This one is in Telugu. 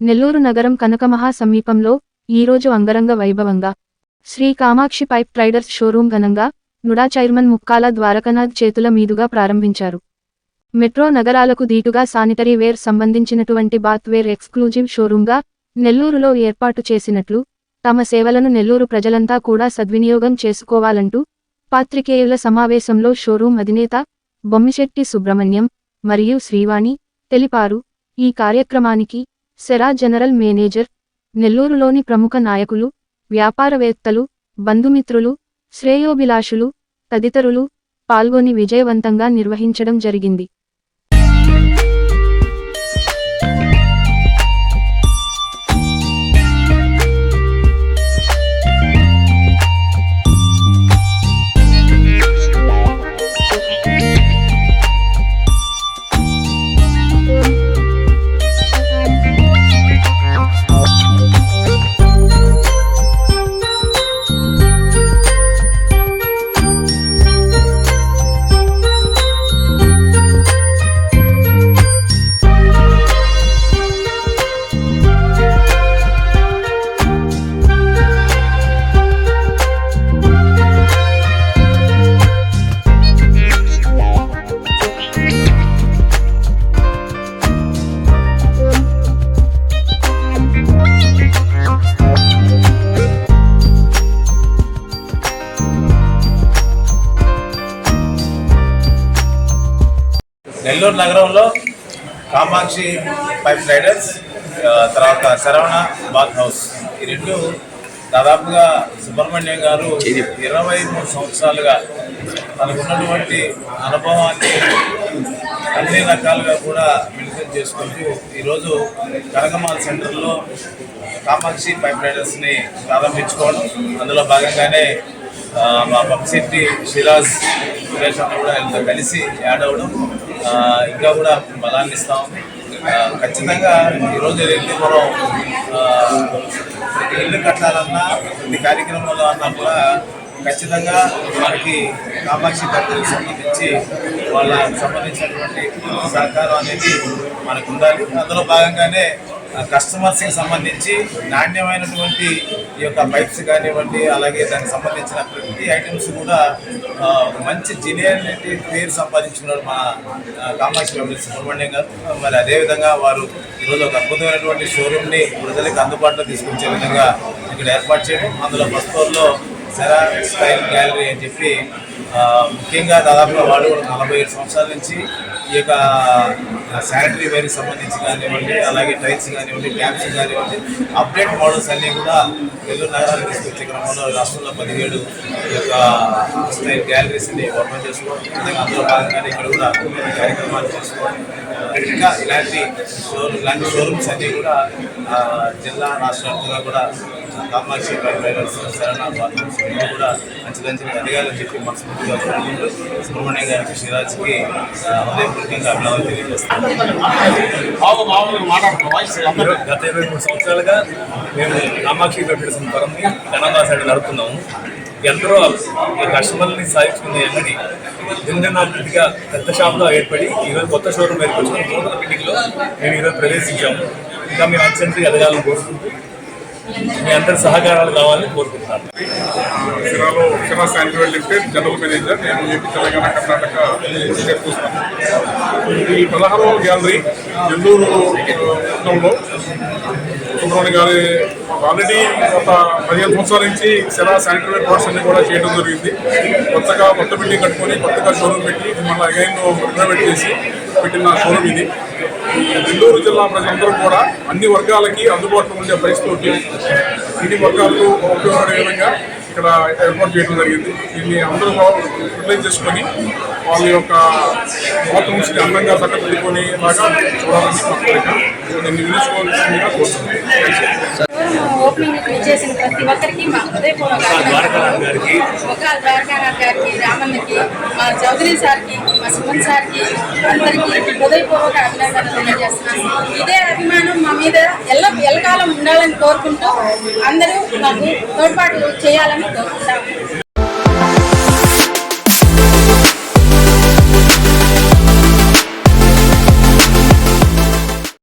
నెల్లూరు నగరం కనకమహా సమీపంలో ఈరోజు అంగరంగ వైభవంగా. Sri Kamakshi pipe traders showroom ఘనంగా నుడా చైర్మన్ ముక్కాల ద్వారకనాథ్ చేతుల మీదుగా ప్రారంభించారు. మెట్రో నగరాలకు దీటుగా శానిటరీ వేర్ సంబంధించినటువంటి బాత్ వేర్ ఎక్స్క్లూజివ్ షోరూంగా నెల్లూరులో ఏర్పాటు చేసినట్లు తమ సేవలను నెల్లూరు ప్రజలంతా కూడా సద్వినియోగం చేసుకోవాలంటూ పాత్రికేయుల సమావేశంలో షోరూం అధినేత బొమ్మిశెట్టి సుబ్రహ్మణ్యం మరియు శ్రీవాణి తెలిపారు. ఈ కార్యక్రమానికి సెరా జనరల్ మేనేజర్ నెల్లూరులోని ప్రముఖ నాయకులు వ్యాపారవేత్తలు బంధుమిత్రులు శ్రేయోభిలాషులు తదితరులు పాల్గొని విజయవంతంగా నిర్వహించడం జరిగింది. నెల్లూరు నగరంలో కామాక్షి పైప్ రైడర్స్ తర్వాత శరవణ బాత్ హౌస్. ఈ రెండు దాదాపుగా సుబ్రహ్మణ్యం గారు ఇరవై మూడు సంవత్సరాలుగా తనకున్నటువంటి అనుభవాన్ని అన్ని రకాలుగా కూడా మెడిసిన్ చేసుకుంటూ ఈరోజు కనకమాల్ సెంటర్లో కామాక్షి పైప్ రైడర్స్ని ప్రారంభించుకోవడం. అందులో భాగంగానే మా పంపిశెట్టి షిరాజ్ సురేష్ అన్న కూడా వీళ్ళతో కలిసి యాడ్ అవ్వడం. ఇంకా కూడా బలాన్ని ఇస్తాం. ఖచ్చితంగా ఈరోజు వెళ్ళి మనం ప్రతి ఇల్లు కట్టాలన్నా ప్రతి కార్యక్రమంలో అన్నా కూడా ఖచ్చితంగా మనకి కామాక్షి భక్తులకు సంబంధించి వాళ్ళకి సంబంధించినటువంటి సహకారం అనేది మనకు ఉండాలి. అందులో భాగంగానే కస్టమర్స్కి సంబంధించి నాణ్యమైనటువంటి ఈ యొక్క పైప్స్ కానివ్వండి అలాగే దానికి సంబంధించిన ప్రతి ఐటమ్స్ కూడా మంచి జినియారిటీ పేరు సంపాదించుకున్నారు మా కామాక్షి వెంకట సుబ్రహ్మణ్యం గారు. మరి అదేవిధంగా వారు ఈరోజు ఒక అద్భుతమైనటువంటి షోరూమ్ని ప్రజలకు అందుబాటులో తీసుకొచ్చే విధంగా ఇక్కడ ఏర్పాటు చేయడం. అందులో ఫస్ట్ ఫ్లోర్లో సెరా స్టైల్ గ్యాలరీ అని చెప్పి ముఖ్యంగా దాదాపుగా వాడు నలభై ఏడు సంవత్సరాల నుంచి ఈ యొక్క శానిటరీ వేర్కి సంబంధించి కానివ్వండి అలాగే టైల్స్ కానివ్వండి ట్యాప్స్ కానివ్వండి అప్డేట్ మోడల్స్ అన్నీ కూడా నెల్లూరు నగరానికి తీసుకొచ్చే క్రమంలో రాష్ట్రంలో పదిహేడు ఈ యొక్క స్టైల్ గ్యాలరీస్ని ఓపెన్ చేసుకోవడం అందులో భాగంగానే ఇక్కడ కూడా కార్యక్రమాలు చేసుకోవడం. ఇంకా ఇలాంటి షోరూమ్ ఇలాంటి షోరూమ్స్ అన్నీ కూడా జిల్లా రాష్ట్ర కూడా కామాక్షి రైడర్స్ శరణ ఇవన్నీ కూడా మంచిదంచి ఎదగాలని చెప్పి మనస్ఫూర్తిగా కోరుకుంటూ సుబ్రహ్మణ్యం గారికి శిరాజ్కి ఆ, హృదయపూర్వకంగా అభినందనలు తెలియజేస్తాను ఇరవై- గత ఇరవై మూడు సంవత్సరాలుగా మేము కామాక్షి మెడిసిన్ పరంని కనంగా సైడ్ నడుపుతున్నాము. ఎందరో ఈ కస్టమర్ని సాధించుకునే అంగడి దినదినాభివృద్ధిగా పెద్ద షాప్లో ఏర్పడి ఈరోజు కొత్త షోరూమ్ ఏర్పరచుకుని నూతన బిల్డింగ్లో మేము ఈరోజు ప్రవేశించాము. ఇంకా మేము అత్యంత ఎదగాలని కోరుకుంటూ మీ అందరి సహకారాలు కావాలని కోరుకుంటున్నాను. సిరాలో Sira sanitary limited general manager. నేను ఏపీ తెలంగాణ కర్ణాటక చేస్తున్నాను ఈ పదహారవ గ్యాలరీ నెల్లూరు మొత్తంలో సుబ్రహ్మణ్య గారి ఆల్రెడీ గత పదిహేను సంవత్సరాల నుంచి సిరా శానిటరీ ప్రొడక్ట్స్ అన్ని కూడా చేయడం జరిగింది. కొత్తగా కొత్త బిల్డింగ్ కట్టుకొని కొత్తగా షోరూమ్ పెట్టి మళ్ళీ అగైన్ రినోవేట్ చేసి పెట్టిన షోరూమ్ ఇది. నెల్లూరు జిల్లా ప్రజలందరూ కూడా అన్ని వర్గాలకి అందుబాటులో ఉండే పరిస్థితి ఇన్ని వర్గాలకు ఉపయోగపడే విధంగా ఇక్కడ ఏర్పాటు చేయడం జరిగింది. దీన్ని అందరూ యూటిలైజ్ చేసుకొని వాళ్ళ యొక్క బాత్రూమ్స్ని అందంగా చక్కబెట్టుకొని లాగా చూడాలని మా కోరిక దీన్ని వినియోగించుకోవాల్సిందిగా కోరుతున్నాను. చేసిన ప్రతి ఒక్కరికి మా హృదయపూర్వక ఒక ద్వారకానాథ్ గారికి రామన్నకి మా చౌదరి సార్కి మా సుమన్ సార్కి అందరికీ హృదయపూర్వక అభినందనలు తెలియజేస్తున్నాను. ఇదే అభిమానం మా మీద ఎల్ల ఎల్లకాలం ఉండాలని కోరుకుంటూ అందరూ మాకు తోడ్పాటు చేయాలని కోరుకుంటాము.